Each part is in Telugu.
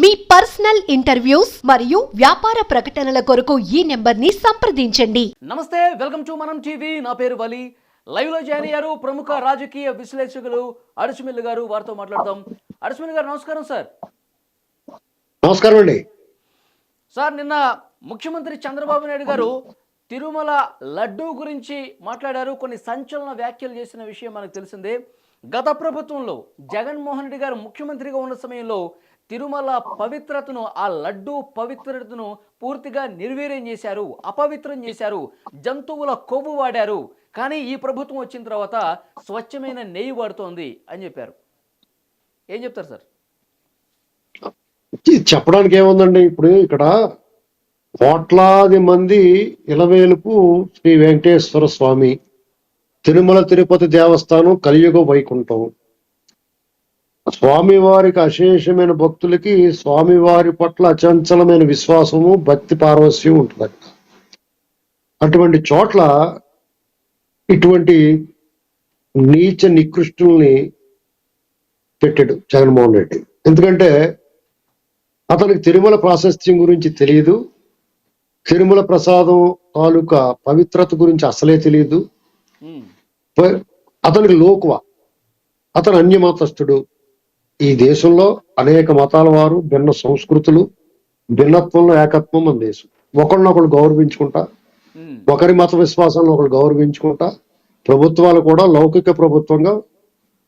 మీ పర్సనల్ ఇంటర్వ్యూస్ మరియు వ్యాపార ప్రకటనల కొరకు ఈ నెంబర్ని సంప్రదించండి. నమస్తే వెల్కమ్ టు మనం టీవీ. నా పేరు వలి. లైవ్లో జాయిన్ అయ్యారు ప్రముఖ రాజకీయ విశ్లేషకులు అడుసుమిల్లి గారు. వారితో మాట్లాడదాం. అడుసుమిల్లి గారు నమస్కారం సార్. నమస్కారం అండి. సార్ నిన్న ముఖ్యమంత్రి చంద్రబాబు నాయుడు గారు తిరుమల లడ్డూ గురించి మాట్లాడారు. కొన్ని సంచలన వ్యాఖ్యలు చేసిన విషయం మనకు తెలిసిందే. గత ప్రభుత్వంలో జగన్మోహన్ రెడ్డి గారు ముఖ్యమంత్రిగా ఉన్న సమయంలో తిరుమల పవిత్రతను ఆ లడ్డూ పవిత్రతను పూర్తిగా నిర్వీర్యం చేశారు అపవిత్రం చేశారు జంతువుల కొవ్వు వాడారు. కానీ ఈ ప్రభుత్వం వచ్చిన తర్వాత స్వచ్ఛమైన నెయ్యి వాడుతోంది అని చెప్పారు. ఏం చెప్తారు సార్? చెప్పడానికి ఏముందండి? ఇప్పుడు ఇక్కడ కోట్లాది మంది ఇలవేలుపు శ్రీ వెంకటేశ్వర స్వామి తిరుమల తిరుపతి దేవస్థానం కలియుగ వైకుంఠం. స్వామివారికి అశేషమైన భక్తులకి స్వామివారి పట్ల అచంచలమైన విశ్వాసము భక్తి పారవస్యం ఉంటుంది. అటువంటి చోట్ల ఇటువంటి నీచ నికృష్టుల్ని పెట్టాడు జగన్మోహన్ రెడ్డి. ఎందుకంటే అతనికి తిరుమల ప్రాశస్త్యం గురించి తెలియదు తిరుమల ప్రసాదం తాలూకా పవిత్రత గురించి అసలే తెలియదు అతనికి లోకువ. అతను అన్యమతస్థుడు. ఈ దేశంలో అనేక మతాల వారు భిన్న సంస్కృతులు భిన్నత్వంలో ఏకత్వం మన దేశం. ఒకరినొకరు గౌరవించుకుంటా ఒకరి మత విశ్వాసాలను ఒకరు గౌరవించుకుంటా ప్రభుత్వాలు కూడా లౌకిక ప్రభుత్వంగా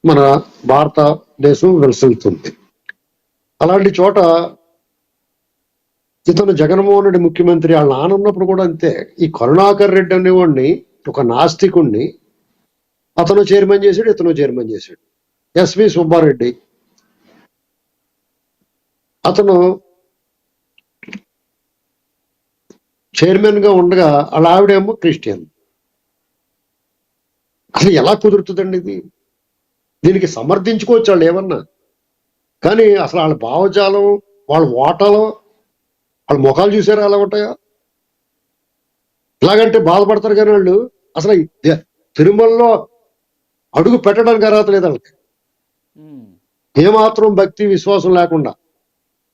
మన భారతదేశం వెలుసలుతుంది. అలాంటి చోట ఇతను జగన్మోహన్ రెడ్డి ముఖ్యమంత్రి వాళ్ళ నాన్న ఉన్నప్పుడు కూడా అంతే. ఈ కరుణాకర్ రెడ్డి అనేవాడిని ఒక నాస్తికుణ్ణి అతను చైర్మన్ చేశాడు ఇతను చైర్మన్ చేశాడు. S V Subba Reddy. అతను చైర్మన్గా ఉండగా వాళ్ళ ఆవిడేమో క్రిస్టియన్. అసలు ఎలా కుదురుతుందండి ఇది? దీనికి సమర్థించుకోవచ్చు వాళ్ళు ఏమన్నా? కానీ అసలు వాళ్ళ భావజాలం వాళ్ళ ఓటలో వాళ్ళ ముఖాలు చూసారా అలా ఉంటాయా? ఇలాగంటే బాధపడతారు కానీ వాళ్ళు. అసలు తిరుమలలో అడుగు పెట్టడానికి అర్హత లేదు వాళ్ళకి. ఏమాత్రం భక్తి విశ్వాసం లేకుండా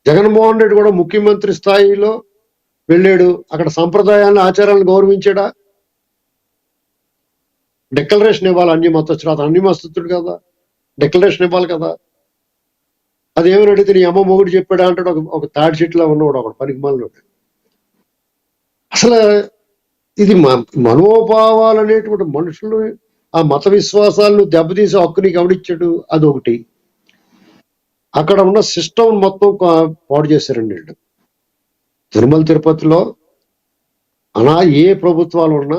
జగన్మోహన్ రెడ్డి కూడా ముఖ్యమంత్రి స్థాయిలో వెళ్ళాడు. అక్కడ సంప్రదాయాలను ఆచారాలను గౌరవించాడా? డిక్లరేషన్ ఇవ్వాలి అన్ని మతస్థుడు అతను అన్ని మతస్థుడు కదా. డిక్లరేషన్ ఇవ్వాలి కదా. అదేమని అడిగితే నీ అమ్మ మొగుడు చెప్పాడా అంటాడు. ఒక ఒక తాడి చెట్టులో ఉన్నవాడు ఒకడు పనికి మాలినోడు అసలు ఇది మనోభావాలు అనేటువంటి మనుషులు ఆ మత విశ్వాసాలను దెబ్బతీసి హక్కు నీకు ఎవడిచ్చాడు? అదొకటి. అక్కడ ఉన్న సిస్టమ్ మొత్తం పాడు చేశారండి వీళ్ళు. తిరుమల తిరుపతిలో అనా ఏ ప్రభుత్వాలు ఉన్నా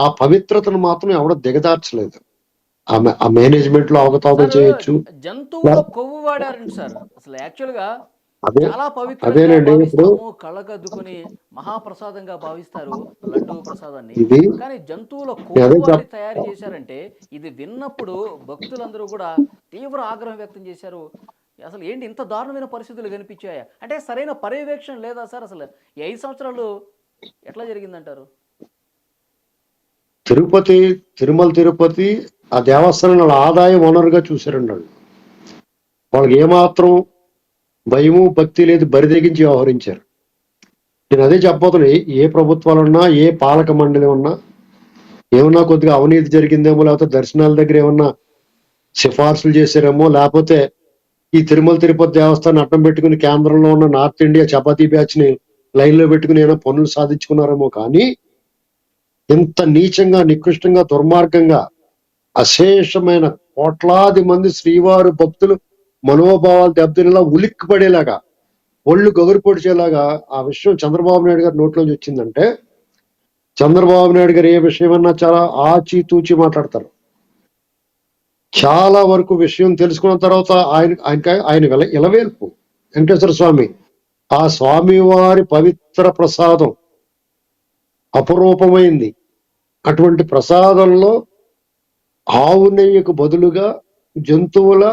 ఆ పవిత్రతను మాత్రం ఎవడ దిగదార్చలేదు. ఆ మేనేజ్మెంట్లో అవకతవకలు చేయొచ్చు. జంతువుల కొవ్వు వాడారండి సార్. అసలు యాక్చువల్గా చాలా పవిత్రంగా భావిస్తాము కళ్ళకద్దుకుని మహాప్రసాదంగా భావిస్తారు లడ్డూ ప్రసాదాన్ని. కానీ జంతువుల వాడి తయారు చేశారంటే ఇది విన్నప్పుడు భక్తులందరూ కూడా తీవ్ర ఆగ్రహం వ్యక్తం చేశారు. అసలు ఏంటి ఇంత దారుణమైన పరిస్థితులు కనిపించాయా? అంటే సరైన పర్యవేక్షణ లేదా సార్ అసలు ఐదు సంవత్సరాలు ఎట్లా జరిగిందంటారు? తిరుపతి తిరుమల తిరుపతి ఆ దేవస్థానం వాళ్ళ ఆదాయ వనరుగా చూశారండి వాళ్ళు. వాళ్ళకి ఏమాత్రం భయము భక్తి లేదు బరిదెగించి వ్యవహరించారు. నేను అదే చెప్పబోతున్నా ఏ- ప్రభుత్వాలు ఉన్నా ఏ పాలక మండలి ఉన్నా ఏమన్నా కొద్దిగా అవినీతి జరిగిందేమో లేకపోతే దర్శనాల దగ్గర ఏమన్నా సిఫార్సులు చేశారేమో లేకపోతే ఈ తిరుమల తిరుపతి దేవస్థానం అడ్డం పెట్టుకుని కేంద్రంలో ఉన్న నార్త్ ఇండియా చపాతీ బ్యాచ్ని లైన్లో పెట్టుకుని ఏమైనా పనులు సాధించుకున్నారేమో కానీ ఇంత నీచంగా నికృష్టంగా దుర్మార్గంగా అశేషమైన కోట్లాది మంది శ్రీవారు భక్తులు మనోభావాలు దెబ్బతినేలా ఉలిక్కి పడేలాగా ఒళ్ళు గగురు పొడిచేలాగా ఆ విషయం చంద్రబాబు నాయుడు గారి నోట్లోంచి వచ్చిందంటే చంద్రబాబు నాయుడు గారు ఏ విషయమన్నా చాలా ఆచితూచి మాట్లాడతారు. చాలా వరకు విషయం తెలుసుకున్న తర్వాత ఆయన ఆయన ఆయన ఇలవేల్పు. వెంకటేశ్వర స్వామి ఆ స్వామి వారి పవిత్ర ప్రసాదం అపరూపమైంది. అటువంటి ప్రసాదంలో ఆవు నెయ్యకు బదులుగా జంతువుల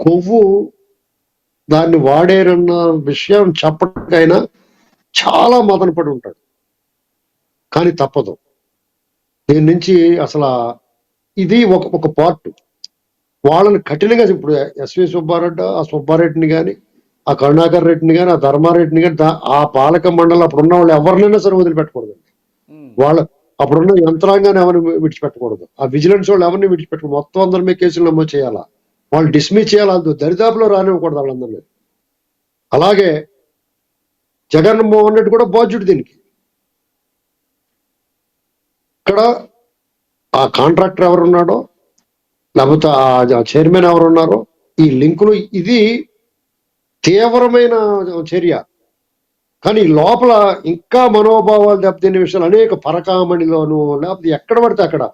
కొవ్వు దాన్ని వాడేరన్న విషయం చెప్పడానికైనా చాలా మదన పడి ఉంటాడు. కానీ తప్పదు. దీని నుంచి అసలు ఇది ఒక ఒక పార్ట్. వాళ్ళని కఠినంగా ఇప్పుడు ఎస్వి సుబ్బారెడ్డి ఆ సుబ్బారెడ్డిని కానీ ఆ కరుణాకర్ రెడ్డిని కానీ ఆ ధర్మారెడ్డిని కానీ ఆ పాలక మండలి అప్పుడు ఉన్న వాళ్ళు ఎవరినైనా సరే వదిలిపెట్టకూడదు. ఉమ్, వాళ్ళ అప్పుడున్న యంత్రాంగాన్ని ఎవరిని విడిచిపెట్టకూడదు. ఆ విజిలెన్స్ వాళ్ళు ఎవరిని విడిచిపెట్టకూడదు? మొత్తం అందరి మీద కేసులు నమోదు చేయాలా? వాళ్ళు డిస్మిస్ చేయాలందు దరిదాపులో రానివ్వకూడదు వాళ్ళందరినీ. అలాగే జగన్మోహన్ రెడ్డి కూడా బాధ్యుడు దీనికి. ఇక్కడ ఆ కాంట్రాక్టర్ ఎవరున్నాడో లేకపోతే ఆ చైర్మన్ ఎవరున్నారో ఈ లింకులు ఇది తీవ్రమైన చర్య. కానీ లోపల ఇంకా మనోభావాలు దెబ్బతినే విషయాలు అనేక పరకామణిలోను లేకపోతే ఎక్కడ పడితే అక్కడ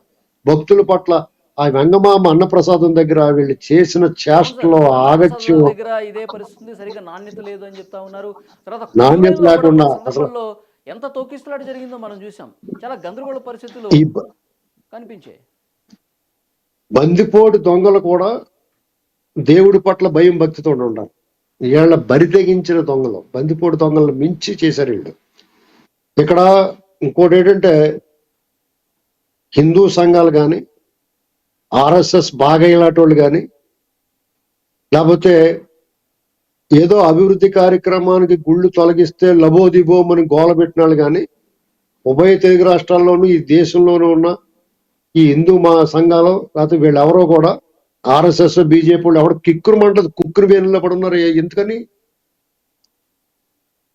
భక్తుల పట్ల ఆ వెంగమామ అన్నప్రసాదం దగ్గర వీళ్ళు చేసిన చేష్టలో ఆగత్యం ప్రసాదాల దగ్గర ఇదే పరిస్థితి సరిగా నాణ్యత లేదు అని చెప్తా ఉన్నారు. తర్వాత నాణ్యత లేకుండా సందర్భాల్లో ఎంత తొక్కిసలాట జరిగిందో మనం చూసాం చాలా గందరగోళ పరిస్థితులు కనిపించాయి. బందిపోటు దొంగలు కూడా దేవుడి పట్ల భయం భక్తితో ఉండాలి. వీళ్ళ బరి తెగించిన దొంగలు బందిపోటు దొంగలను మించి చేశారు వీళ్ళు. ఇక్కడ ఇంకోటి ఏంటంటే హిందూ సంఘాలు కానీ ఆర్ఎస్ఎస్ బాగా ఇలాంటి కానీ లేకపోతే ఏదో అభివృద్ధి కార్యక్రమానికి గుళ్ళు తొలగిస్తే లబోదిబోమని గోల పెట్టిన వాళ్ళు కానీ ఉభయ తెలుగు రాష్ట్రాల్లోనూ ఈ దేశంలోనూ ఉన్న ఈ హిందూ మా సంఘాలు లేకపోతే వీళ్ళెవరో కూడా ఆర్ఎస్ఎస్ బీజేపీ వాళ్ళు ఎవరు కిక్కురు మంటది కుక్కురు వేనులో పడి ఉన్నారు ఎందుకని?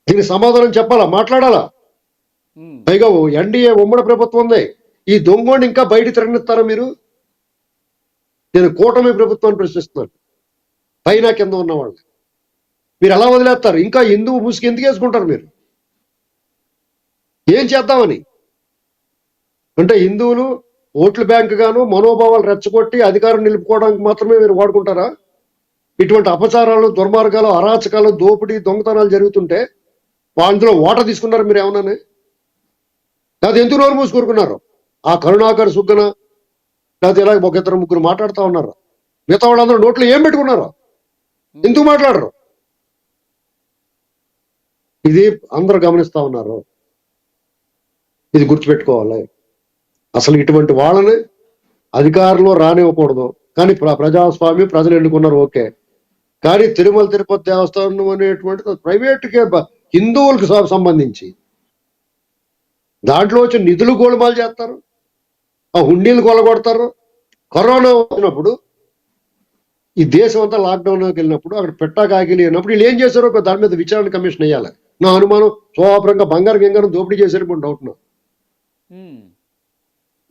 దీనికి సమాధానం చెప్పాలా? మాట్లాడాలా? పైగా ఎన్డీఏ ఉమ్మడి ప్రభుత్వం ఉంది. ఈ దొంగోడిని ఇంకా బయట తిరగనిస్తారా మీరు? నేను కూటమి ప్రభుత్వాన్ని ప్రశ్నిస్తున్నాను. పైన కింద ఉన్నవాళ్ళు మీరు ఎలా వదిలేస్తారు? ఇంకా హిందువు ముసుగు ఎందుకు వేసుకుంటారు మీరు? ఏం చేద్దామని? అంటే హిందువులు ఓట్ల బ్యాంక్ గాను మనోభావాలు రెచ్చగొట్టి అధికారం నిలుపుకోవడానికి మాత్రమే మీరు వాడుకుంటారా? ఇటువంటి అపచారాలు దుర్మార్గాలు అరాచకాలు దోపిడీ దొంగతనాలు జరుగుతుంటే అందులో ఓట తీసుకున్నారు మీరు ఏమన్నా అది ఎందుకు నోరు మూసుకూరుకున్నారు ఆ కరుణాకర్ సుగ్గన లేకపోతే ఇలా ఒక ఇద్దరు ముగ్గురు మాట్లాడుతూ ఉన్నారు. మిగతా వాళ్ళందరూ నోట్లో ఏం పెట్టుకున్నారు? ఎందుకు మాట్లాడరు? ఇది అందరు గమనిస్తా ఉన్నారు. ఇది గుర్తుపెట్టుకోవాలి. అసలు ఇటువంటి వాళ్ళని అధికారంలో రానివ్వకూడదు. కానీ ప్ర- ప్రజాస్వామ్యం ప్రజలు ఎన్నుకున్నారు ఓకే. కానీ తిరుమల తిరుపతి దేవస్థానం అనేటువంటిది ప్రైవేట్కే హిందువులకు సంబంధించి. దాంట్లో వచ్చి నిధులు గోలుమాలు చేస్తారు. ఆ హుండీలు కొలగొడతారు కరోనా వచ్చినప్పుడు ఈ దేశం అంతా లాక్డౌన్లోకి వెళ్ళినప్పుడు అక్కడ పెట్టాకాకిలి అయినప్పుడు వీళ్ళు ఏం చేశారో దాని మీద విచారణ కమిషన్ వేయాలి. నా అనుమానం స్వభావంగా బంగారు గంగారం దోపిడీ చేశారు డౌట్ నా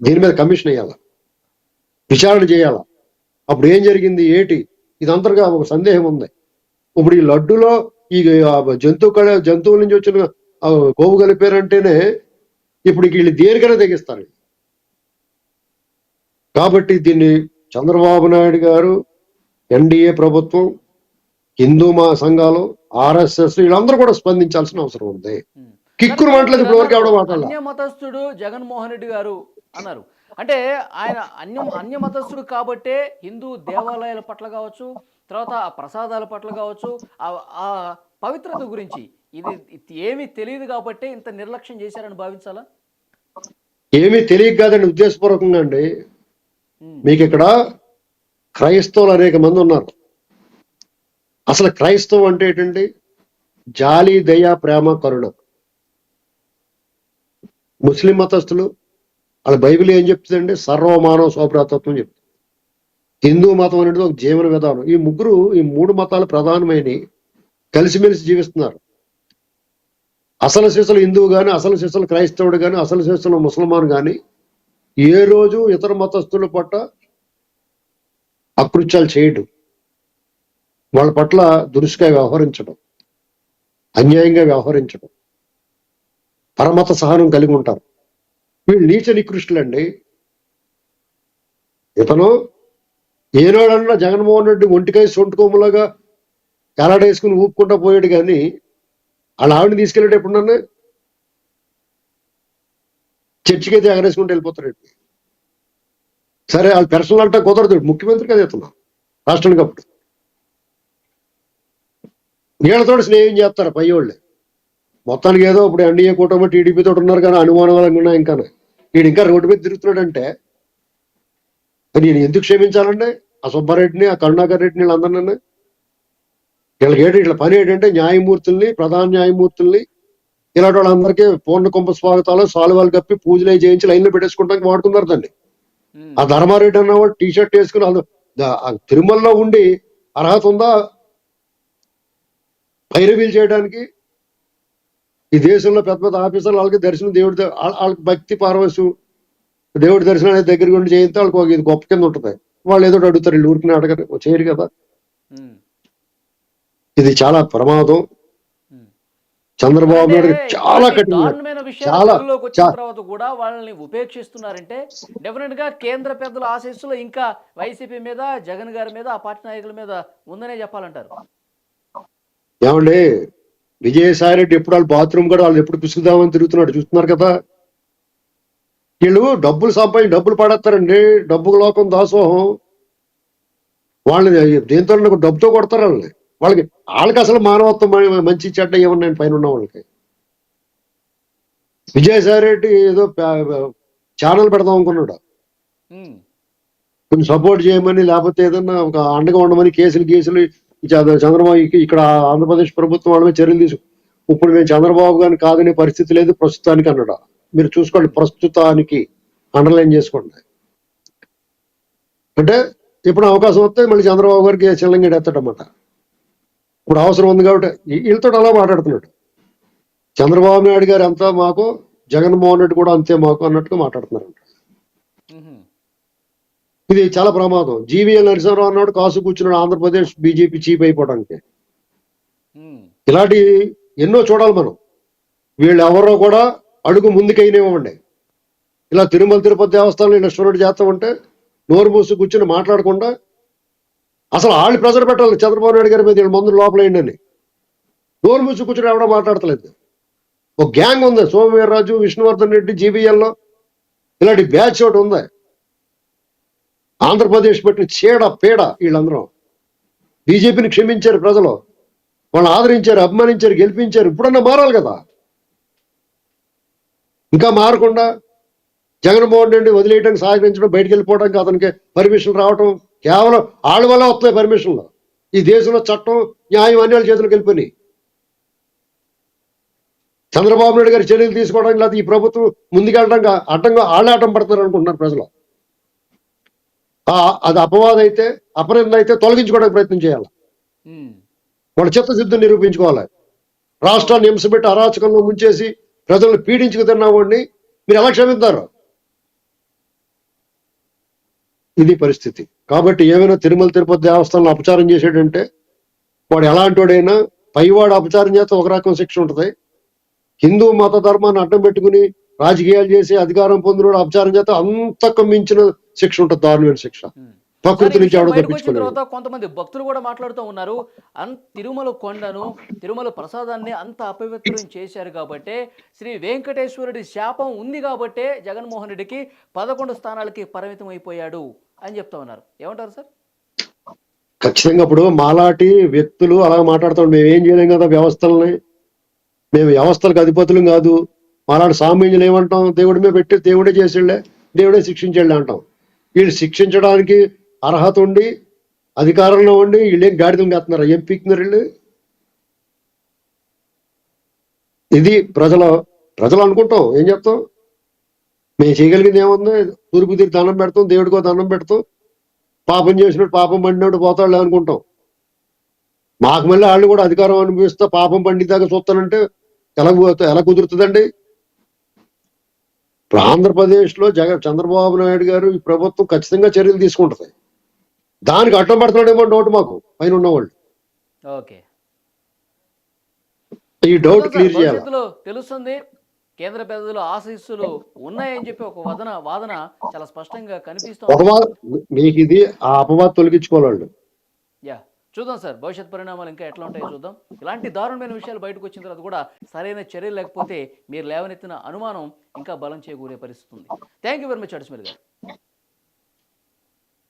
దీని మీద కమిషన్ వేయాలి. విచారణ చేయాల. అప్పుడు ఏం జరిగింది ఏటి? ఇదంతగా ఒక సందేహం ఉంది. ఇప్పుడు ఈ లడ్డులో ఈ జంతువు కళ జంతువుల నుంచి వచ్చిన కొవ్వు కలిపారంటేనే ఇప్పుడు వీళ్ళు దేనికైనా తెగిస్తారు. కాబట్టి దీన్ని చంద్రబాబు నాయుడు గారు ఎన్డీఏ ప్రభుత్వం హిందూ మా సంఘాలు ఆర్ఎస్ఎస్ వీళ్ళందరూ కూడా స్పందించాల్సిన అవసరం ఉంది. కిక్కురు మాటలేదు ఇప్పుడు వరకు ఎవడో మాట్లాడాల? మతస్థుడు జగన్మోహన్ రెడ్డి గారు అన్నారు. అంటే ఆయన అన్య అన్య మతస్థుడు కాబట్టే హిందూ దేవాలయాల పట్ల కావచ్చు తర్వాత ఆ ప్రసాదాల పట్ల కావచ్చు ఆ- పవిత్రత గురించి ఇది ఏమీ తెలియదు కాబట్టే ఇంత నిర్లక్ష్యం చేశారని భావించాలా? ఏమీ తెలియక కాదండి ఉద్దేశపూర్వకంగా అండి. మీకు ఇక్కడ క్రైస్తవులు అనేక మంది ఉన్నారు. అసలు క్రైస్తవం అంటే ఏంటండి? జాలి దయ ప్రేమ కరుణ. ముస్లిం మతస్థులు వాళ్ళ బైబిల్ ఏం చెప్తుందండి సర్వమానవ స్వప్రతత్వం చెప్తుంది. హిందూ మతం అనేది ఒక జీవన విధానం. ఈ ముగ్గురు ఈ మూడు మతాలు ప్రధానమైన కలిసిమెలిసి జీవిస్తున్నారు. అసలు శిశులు హిందువు కానీ అసలు శిశులు క్రైస్తవుడు కానీ అసలు శిశులు ముసల్మాన్ కానీ ఏ రోజు ఇతర మతస్థుల పట్ల అకృత్యాలు చేయడం. వాళ్ళ పట్ల దురుసుగా వ్యవహరించడం అన్యాయంగా వ్యవహరించడం పరమత సహనం కలిగి ఉంటారు. వీళ్ళు నీచ నికృష్టులండి. ఇతను ఏనాడన్నా జగన్మోహన్ రెడ్డి ఒంటికాయ సొంటుకోములాగా ఎలాడేసుకుని ఊపుకుంటా పోయాడు కానీ వాళ్ళ ఆవిడని తీసుకెళ్ళాడు ఎప్పుడన్నా చర్చికి అయితే ఎగరేసుకుంటూ వెళ్ళిపోతాడు సరే వాళ్ళ పెర్సనల్ అంటే కుదరదు. ముఖ్యమంత్రి కదా ఇతను రాష్ట్రానికి అప్పుడు. వీళ్ళతో స్నేహం చేస్తారు పై వాళ్ళే. మొత్తానికి ఏదో ఇప్పుడు ఎన్డీఏ కూటమి టీడీపీ తోటి ఉన్నారు కానీ అనుమానవరంగా ఉన్నాయి ఇంకా వీడు ఇంకా రోడ్డు మీద తిరుగుతున్నాడంటే నేను ఎందుకు క్షమించాలండి? ఆ సుబ్బారెడ్డిని ఆ కరుణాకర్ రెడ్డిని వీళ్ళందరినీ వీళ్ళకి ఏంటి? ఇట్లా పని ఏంటంటే న్యాయమూర్తుల్ని ప్రధాన న్యాయమూర్తుల్ని ఇలాంటి వాళ్ళందరికీ పూర్ణ కుంభ స్వాగతాలు సాలువాలు కప్పి పూజలు చేయించి లైన్లో పెట్టేసుకోవడానికి వాడుకున్నారు దాన్ని. ఆ ధర్మారెడ్డి అన్నవాడు టీ షర్ట్ వేసుకుని తిరుమలలో ఉండి అర్హత ఉందా? పైరవీలు చేయడానికి ఈ దేశంలో పెద్ద పెద్ద ఆఫీసర్లు వాళ్ళకి దర్శనం దేవుడి వాళ్ళకి భక్తి పారవశం దేవుడి దర్శనం అనేది దగ్గర ఉండి చేయితే వాళ్ళకి ఇది గొప్ప కింద ఉంటుంది. వాళ్ళు ఏదో అడుగుతారు వీళ్ళు ఊరికి అడగరు చేయరు కదా. ఇది చాలా ప్రమాదం. చంద్రబాబు నాయుడు చాలా ఇలాంటి కఠిన దారుణమైన విషయాలు చాలా- వెలుగులోకి వచ్చిన తర్వాత కూడా వాళ్ళని ఉపేక్షిస్తున్నారంటే డెఫినెట్గా కేంద్ర పెద్దల ఆశీస్సులు ఇంకా వైసీపీ మీద జగన్ గారి మీద ఆ పార్టీ నాయకుల మీద ఉందనే చెప్పాలంటారు. ఏమండి? విజయసాయి రెడ్డి ఎప్పుడు వాళ్ళు బాత్రూమ్ కూడా వాళ్ళు ఎప్పుడు పిసుకుదామని తిరుగుతున్నాడు చూస్తున్నారు కదా? వీళ్ళు డబ్బులు సంపాదించి డబ్బులు పడేస్తారండి. డబ్బు లోకం దాసోహం. వాళ్ళని దేంతో డబ్బుతో కొడతారు వాళ్ళని? వాళ్ళకి వాళ్ళకి అసలు మానవత్వం మంచి చెడ్డ ఏమన్నాయి పైన ఉన్న వాళ్ళకి. విజయసాయి రెడ్డి ఏదో ఛానల్ పెడదాం అనుకున్నాడు. కొంచెం సపోర్ట్ చేయమని లేకపోతే ఏదన్నా ఒక అండగా ఉండమని కేసులు కేసులు ఈ చంద్ర- చంద్రబాబు ఇక- ఇక్కడ ఆంధ్రప్రదేశ్ ప్రభుత్వం వాళ్ళ మీద చర్యలు తీసుకు ఇప్పుడు మేము చంద్రబాబు గారిని కాదనే పరిస్థితి లేదు ప్రస్తుతానికి అన్నాడు. మీరు చూసుకోండి ప్రస్తుతానికి అండర్లైన్ చేసుకోండి. అంటే ఇప్పుడు అవకాశం వస్తే మళ్ళీ చంద్రబాబు గారికి చిల్లంగా ఎత్తాడన్నమాట ఇప్పుడు అవసరం ఉంది కాబట్టి వీళ్ళతో అలా మాట్లాడుతున్నాడు. చంద్రబాబు నాయుడు గారు అంతా మాకు జగన్మోహన్ రెడ్డి కూడా అంతే మాకు అన్నట్టుగా మాట్లాడుతున్నారు ఉహుం, ఇది చాలా ప్రమాదం. జీవీఎల్ నరసింహరావు అన్నాడు కాసు కూర్చున్నాడు ఆంధ్రప్రదేశ్ బీజేపీ చీఫ్ అయిపోవడానికి. ఇలాంటి ఎన్నో చూడాలి మనం. వీళ్ళు ఎవరో కూడా అడుగు ముందుకైనామండి ఇలా తిరుమల తిరుపతి దేవస్థానం ఇలా స్టోరేట్ చేస్తామంటే నోరు మూసి కూర్చుని మాట్లాడకుండా అసలు వాళ్ళు ప్రెజర్ పెట్టాలి. చంద్రబాబు నాయుడు గారి మీద వీళ్ళ మందులు లోపలేయండి అని. నోరు మూసి కూర్చుని ఎవడో మాట్లాడతలేదు. ఒక గ్యాంగ్ ఉంది. సోమవీర్రాజు విష్ణువర్ధన్ రెడ్డి జీబీఎల్లో ఇలాంటి బ్యాచ్ ఒకటి ఉంది. ఆంధ్రప్రదేశ్ పెట్టిన చీడ పీడ వీళ్ళందరూ. బీజేపీని క్షమించారు ప్రజలు. వాళ్ళు ఆదరించారు అభిమానించారు గెలిపించారు. ఇప్పుడన్నా మారాలి కదా. ఇంకా మారకుండా జగన్మోహన్ రెడ్డి వదిలేయడానికి సహకరించడం బయటికి వెళ్ళిపోవడానికి అతనికి పర్మిషన్ రావటం కేవలం వాళ్ళ వల్ల వస్తున్నాయి పర్మిషన్లు ఈ దేశంలో చట్టం న్యాయం అన్ని వాళ్ళ చేతులకు వెళ్ళిపోయినాయి. చంద్రబాబు నాయుడు గారి చర్యలు తీసుకోవడానికి లేకపోతే ఈ ప్రభుత్వం ముందుకెళ్ళడానికి అడ్డంగా వాళ్ళే అడ్డం పడతారు అనుకుంటున్నారు ప్రజలు. అది అపవాదం అయితే అపనింద అయితే తొలగించుకోవడానికి ప్రయత్నం చేయాలి. వాళ్ళ చిత్తశుద్ధి నిరూపించుకోవాలి. రాష్ట్రాన్ని హింసపెట్టి అరాచకంలో ముంచేసి ప్రజలను పీడించుకు తిన్నామండి మీరు ఎలా క్షమిస్తారు? ఇది పరిస్థితి. కాబట్టి ఏమైనా తిరుమల తిరుపతి దేవస్థానం అపచారం చేసాడంటే వాడు ఎలాంటి వాడైనా పైవాడు అపచారం చేస్తే ఒక రకం శిక్ష ఉంటుంది. హిందూ మత ధర్మాన్ని అడ్డం పెట్టుకుని రాజకీయాలు చేసి అధికారం పొందిన అపచారం చేస్తే అంతకు మించిన శిక్ష ఉంటుంది దారుణమైన శిక్ష. ప్రకృతి నుంచి తర్వాత కొంతమంది భక్తులు కూడా మాట్లాడుతూ ఉన్నారు. తిరుమల కొండను తిరుమల ప్రసాదాన్ని అంత అపవిత్రం చేశారు కాబట్టే శ్రీ వెంకటేశ్వరుడి శాపం ఉంది కాబట్టే జగన్మోహన్ రెడ్డికి పదకొండు స్థానాలకి పరిమితం అయిపోయాడు అని చెప్తా ఉన్నారు. ఏమంటారు సార్? ఖచ్చితంగా ఇప్పుడు మాలాటి వ్యక్తులు అలా మాట్లాడతాం మేము ఏం చేయలేం కదా వ్యవస్థలని. మేము వ్యవస్థలకు అధిపతులు కాదు. మాలాంటి సామాన్యులు ఏమంటాం? దేవుడి మీద పెట్టి దేవుడే చేసేళ్ళే దేవుడే శిక్షించేళ్ళే అంటాం. వీళ్ళు శిక్షించడానికి అర్హత ఉండి అధికారంలో ఉండి వీళ్ళు ఏం గాడిదలు కాస్తున్నారు ఏం పీకుతున్నారు వీళ్ళు? ఇది ప్రజల ప్రజలు అనుకుంటాం. ఏం చెప్తాం? మేము చేయగలిగింది ఏముంది? తూర్పు తిరిగి దండం పెడతాం దేవుడికో దండం పెడతాం. పాపం చేసినట్టు పాపం పండినట్టు పోతాడు అనుకుంటాం. మాకు మళ్ళీ వాళ్ళు కూడా అధికారం అనిపిస్తా పాపం పండిదాకా చూస్తానంటే ఎలా ఎలా కుదురుతుందండి? ఇప్పుడు ఆంధ్రప్రదేశ్లో జగన్ చంద్రబాబు నాయుడు గారు ఈ ప్రభుత్వం ఖచ్చితంగా చర్యలు తీసుకుంటది. దానికి అడ్డం పడుతున్నాడేమో డౌట్ మాకు పైన ఉన్నవాళ్ళు. ఓకే. ఈ డౌట్ క్లియర్ చేయాలి? తెలుస్తుంది. కేంద్ర పెద్దలు ఆశీస్సులు ఉన్నాయని చెప్పి ఒక వదన వాదన చాలా స్పష్టంగా కనిపిస్తోంది. మీకు ఇది ఆ అపవాద్ తొలగించుకోవాలి వాళ్ళు యా చూద్దాం సార్ భవిష్యత్ పరిణామాలు ఇంకా ఎట్లా ఉంటాయో చూద్దాం. ఇలాంటి దారుణమైన విషయాలు బయటకు వచ్చిన తర్వాత కూడా సరైన చర్యలు లేకపోతే మీరు లేవనెత్తిన అనుమానం ఇంకా బలం చేకూరే పరిస్థితి ఉంది. థ్యాంక్ యూ వెరీ మచ్ అడిస్మిల్ గారు.